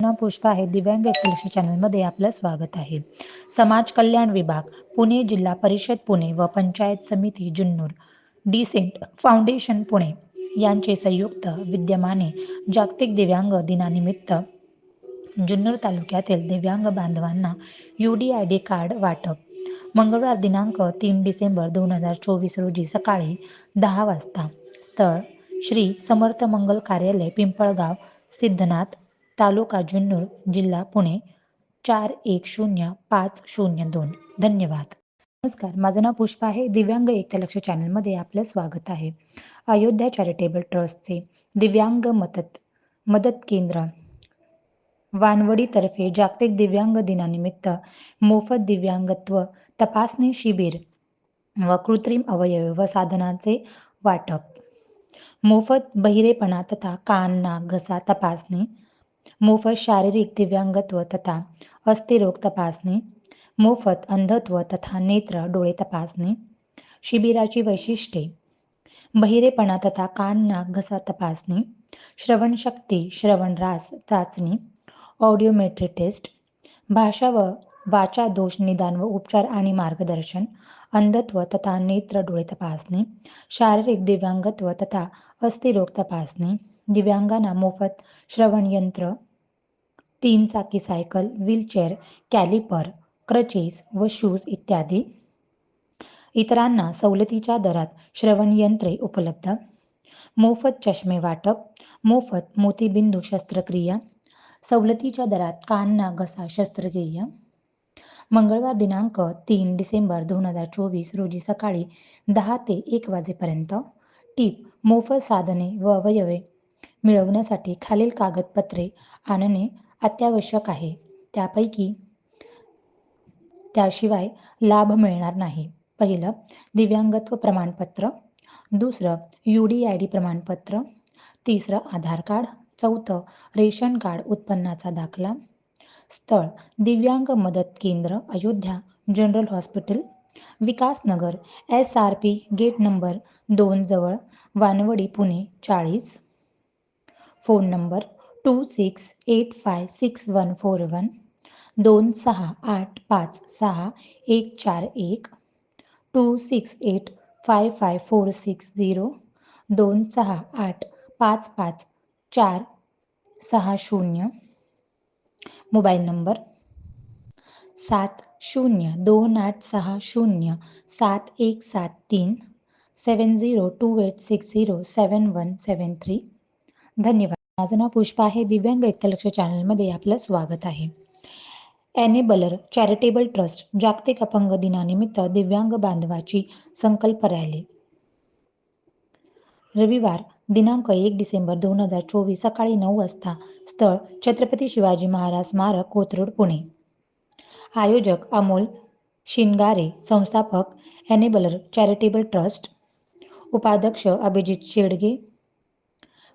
पुष्प आहे. दिव्यांग एकलक्ष चॅनलमध्ये आपलं स्वागत आहे. समाज कल्याण विभाग पुणे जिल्हा परिषद पुणे व पंचायत समिती जुन्नूर. डिसेंट फाउंडेशन पुणे यांचे संयुक्त विद्यमाने जागतिक दिव्यांग दिनानिमित्त जुन्नर तालुक्यातील दिव्यांग बांधवांना U D I D card वाटप. मंगळवार दिनांक तीन डिसेंबर दोन हजार चोवीस रोजी सकाळी दहा वाजता. स्थळ श्री समर्थ मंगल कार्यालय पिंपळगाव सिद्धनाथ तालुका जुन्नर जिल्हा पुणे चार एक शून्य पाच शून्य दोन. धन्यवाद. नमस्कार माझं नाव पुष्पा आहे. दिव्यांग एकलक्ष चॅनलमध्ये आपलं स्वागत आहे. अयोध्या चॅरिटेबल ट्रस्टचे दिव्यांग मदत मदत केंद्र वानवडीतर्फे जागतिक दिव्यांग दिनानिमित्त मोफत दिव्यांगत्व तपासणी शिबिर व कृत्रिम अवयव व साधनांचे वाटप. मोफत बहिरेपणा तथा कान नाक घसा तपासणी मोफत शारीरिक दिव्यांगत्व तथा अस्थिरोग तपासणी मोफत अंधत्व तथा नेत्र डोळे तपासणी शिबिराची वैशिष्ट्ये बहिरेपणा तथा कान नाक घसा तपासणी श्रवणशक्ती श्रवणरास चाचणी ऑडिओमेट्री टेस्ट भाषा व वाचा दोष निदान व उपचार आणि मार्गदर्शन अंधत्व तथा नेत्र डोळे तपासणी शारीरिक दिव्यांगत्व तथा अस्थिरोग तपासणी दिव्यांगांना मोफत श्रवण यंत्र तीन चाकी सायकल व्हीलचेअर कॅलिपर क्रचेस व शूज इत्यादी. इतरांना सवलतीच्या दरात श्रवण यंत्रे उपलब्ध. मोफत चष्मे वाटप मोफत मोतीबिंदू शस्त्रक्रिया सवलतीच्या दरात कानना घसा शस्त्रक्रिया. मंगळवार दिनांक तीन डिसेंबर दोन हजार चोवीस रोजी सकाळी दहा ते एक वाजेपर्यंत टीप मोफत साधने व अवयवे मिळवण्यासाठी खालील कागदपत्रे आणणे अत्यावश्यक आहे. त्यापैकी त्याशिवाय लाभ मिळणार नाही. पहिलं दिव्यांगत्व प्रमाणपत्र. दुसरं यू डी आय डी प्रमाणपत्र. तिसरं आधार कार्ड. चौथं रेशन कार्ड उत्पन्नाचा दाखला. स्थळ दिव्यांग मदत केंद्र Ayodhya general hospital. Vikasnagar S R P gate number दोन जवळ वानवडी पुणे चाळीस. Phone number two six eight five six one four one दोन सहा आठ पाच सहा एक चार एक two six eight five five four six zero दोन सहा आठ पाच पाच चार सहा शून्य. मोबाईल नंबर सात शून्य दोन आठ सहा शून्य सात एक सात तीन seven zero two eight six zero seven one seven three. धन्यवाद. माझं नाव पुष्पा आहे. दिव्यांग एकलक्ष चॅनलमध्ये आपलं स्वागत आहे. ॲनेबलर चॅरिटेबल ट्रस्ट जागतिक अपंग दिनानिमित्त दिव्यांग बांधवाची संकल्प रॅली. रविवार दिनांक एक डिसेंबर दोन हजार चोवीस सकाळी नऊ वाजता स्थळ छत्रपती शिवाजी महाराज स्मारक कोथरूड पुणे. आयोजक अमोल शिनगारे संस्थापक ॲनेबलर चॅरिटेबल ट्रस्ट उपाध्यक्ष अभिजित शेडगे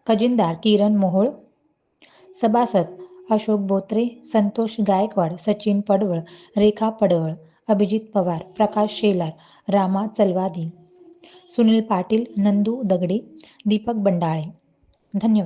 खजिनदार किरण मोहोळ सभासद अशोक बोत्रे संतोष गायकवाड सचिन पडवळ रेखा पडवळ अभिजित पवार प्रकाश शेलार रामा चलवादी सुनील पाटील नंदू दगडे दीपक बंडाळे. धन्यवाद.